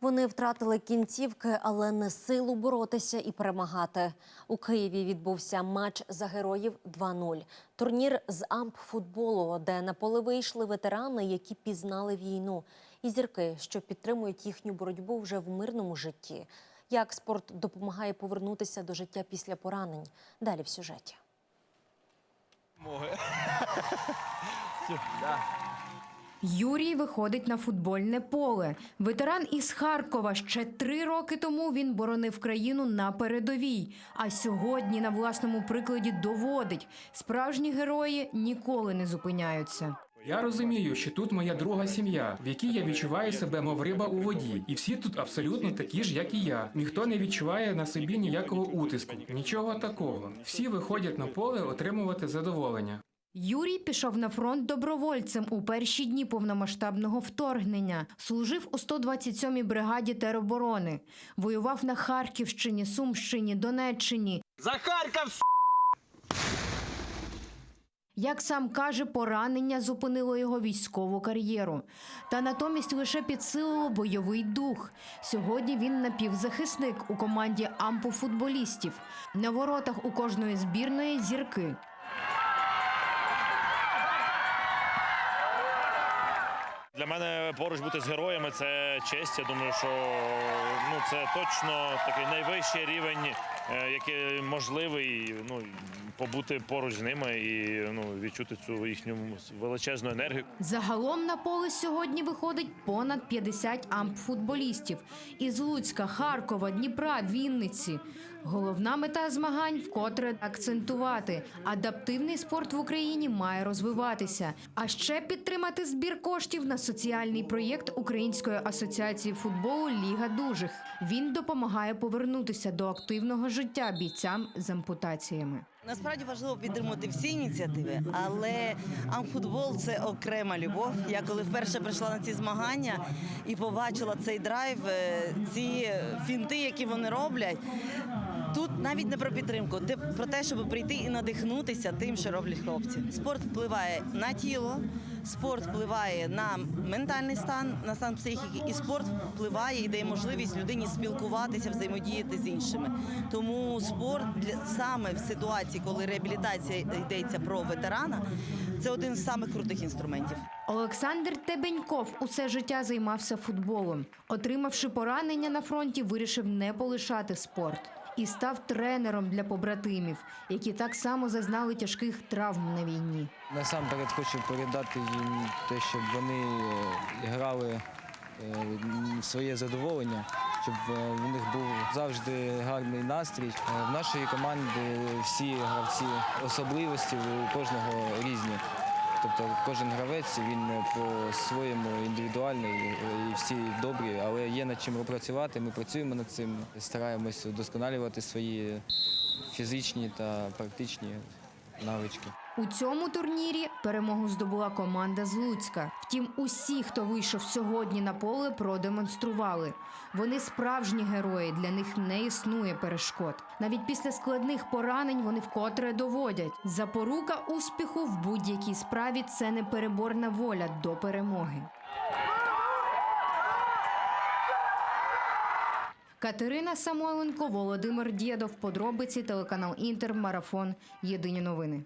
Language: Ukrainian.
Вони втратили кінцівки, але не силу боротися і перемагати. У Києві відбувся матч за героїв 2-0. Турнір з ампфутболу, де на поле вийшли ветерани, які пізнали війну, і зірки, що підтримують їхню боротьбу вже в мирному житті. Як спорт допомагає повернутися до життя після поранень? Далі в сюжеті. Юрій виходить на футбольне поле. Ветеран із Харкова. Ще три роки тому він боронив країну на передовій. А сьогодні на власному прикладі доводить: справжні герої ніколи не зупиняються. Я розумію, що тут моя друга сім'я, в якій я відчуваю себе, мов риба у воді, і всі тут абсолютно такі ж, як і я. Ніхто не відчуває на собі ніякого утиску, нічого такого. Всі виходять на поле отримувати задоволення. Юрій пішов на фронт добровольцем у перші дні повномасштабного вторгнення. Служив у 127-й бригаді тероборони. Воював на Харківщині, Сумщині, Донеччині. За Харків! Як сам каже, поранення зупинило його військову кар'єру. Та натомість лише підсилило бойовий дух. Сьогодні він напівзахисник у команді ампофутболістів. На воротах у кожної збірної зірки. Для мене поруч бути з героями це честь. Я думаю, що ну це точно такий найвищий рівень, який можливий. Ну побути поруч з ними і ну відчути цю їхню величезну енергію. Загалом на поле сьогодні виходить понад 50 ампфутболістів із Луцька, Харкова, Дніпра, Вінниці. Головна мета змагань вкотре акцентувати. Адаптивний спорт в Україні має розвиватися, а ще підтримати збір коштів на соціальний проєкт Української асоціації футболу Ліга дужих. Він допомагає повернутися до активного життя бійцям з ампутаціями. Насправді важливо підтримувати всі ініціативи, але амфутбол це окрема любов. Я коли вперше прийшла на ці змагання і побачила цей драйв, е, ці фінти, які вони роблять. Тут навіть не про підтримку, де про те, щоб прийти і надихнутися тим, що роблять хлопці. Спорт впливає на тіло, спорт впливає на ментальний стан, на стан психіки, і спорт впливає і дає можливість людині спілкуватися, взаємодіяти з іншими. Тому спорт для саме в ситуації, коли реабілітація йдеться про ветерана, це один з самих крутих інструментів. Олександр Тебеньков усе життя займався футболом. Отримавши поранення на фронті, вирішив не полишати спорт і став тренером для побратимів, які так само зазнали тяжких травм на війні. Насамперед хочу передати їм те, щоб вони е, грали е, своє задоволення, щоб е, в них був завжди гарний настрій. Е, В нашої команди всі гравці особливості у кожного різні. Тобто кожен гравець він е, по-своєму індивідуальний е, і всі добрі, але є над чим попрацювати. Ми працюємо над цим, стараємось удосконалювати свої фізичні та практичні навички. У цьому турнірі перемогу здобула команда з Луцька. Втім, усі, хто вийшов сьогодні на поле, продемонстрували. Вони справжні герої, для них не існує перешкод. Навіть після складних поранень вони вкотре доводять. Запорука успіху в будь-якій справі це непереборна воля до перемоги. Катерина Самойленко, Володимир Дєдов, подробиці телеканал Інтер, Марафон. Єдині новини.